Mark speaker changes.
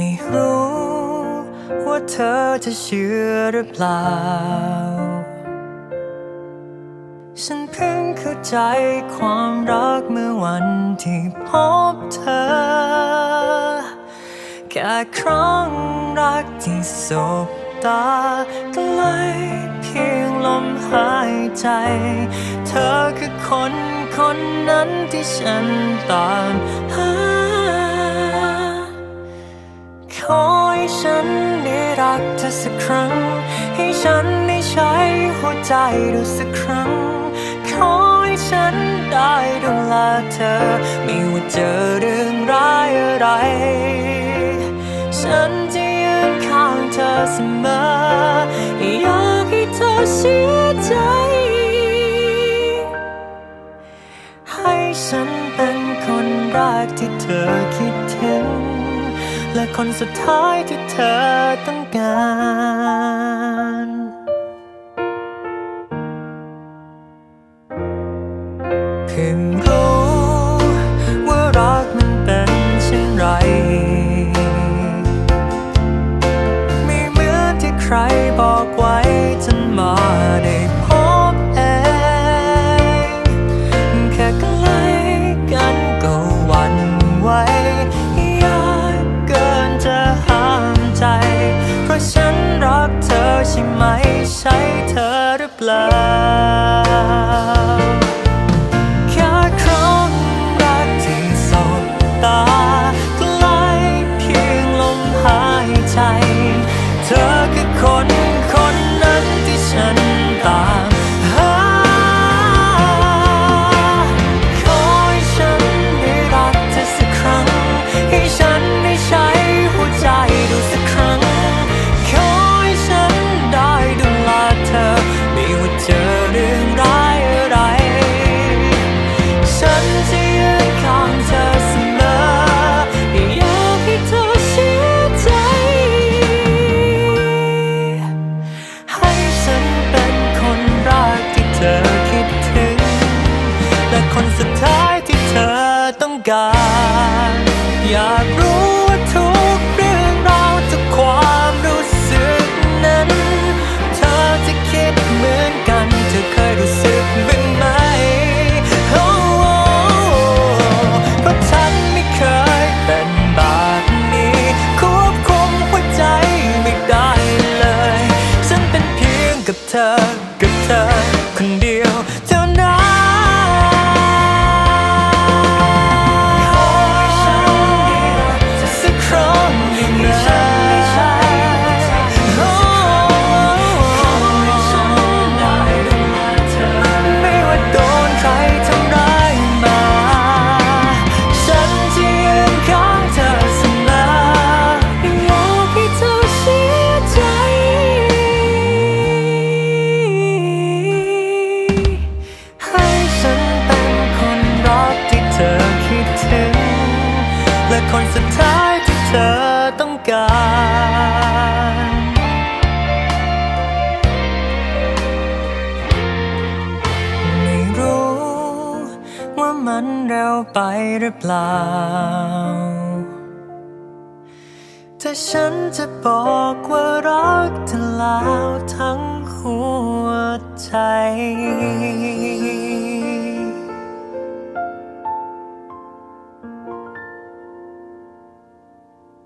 Speaker 1: ไม่รู้ว่าเธอจะเชื่อหรือเปล่า ฉันเพิ่งเข้าใจความรักเมื่อวันที่พบเธอ แค่ครั้งรักที่สบตาใกลเพียงลมหายใจ เธอคือคนคนนั้นที่ฉันตามหา ขอให้ฉันได้รักเธอสักครั้ง ให้ฉันได้ใช้หัวใจดูสักครั้ง ขอให้ฉันได้ดูแลเธอ ไม่ว่าเจอเรื่องร้ายอะไร ฉันจะยืนข้างเธอเสมอ อยากให้เธอเสียใจ ให้ฉันเป็นคนแรกที่เธอคิดถึง และคนสุดท้ายที่เธอต้องการเพิ่งรู้ ใช่ไหม การ อยากรู้ว่าทุกเรื่องราวทุกความรู้สึกนั้น เธอจะคิดเหมือนกัน เธอเคยรู้สึกบ้างไหมโอ้เพราะฉันไม่เคยเป็นแบบนี้ ควบคุมหัวใจไม่ได้เลย ฉันเป็นเพียงกับเธอ กับเธอคนเดียว คนสุดท้ายที่เธอต้องการไม่รู้ว่ามันเร็วไปหรือเปล่าถ้าฉันจะบอกว่ารักเธอแล้วทั้งหัวใจ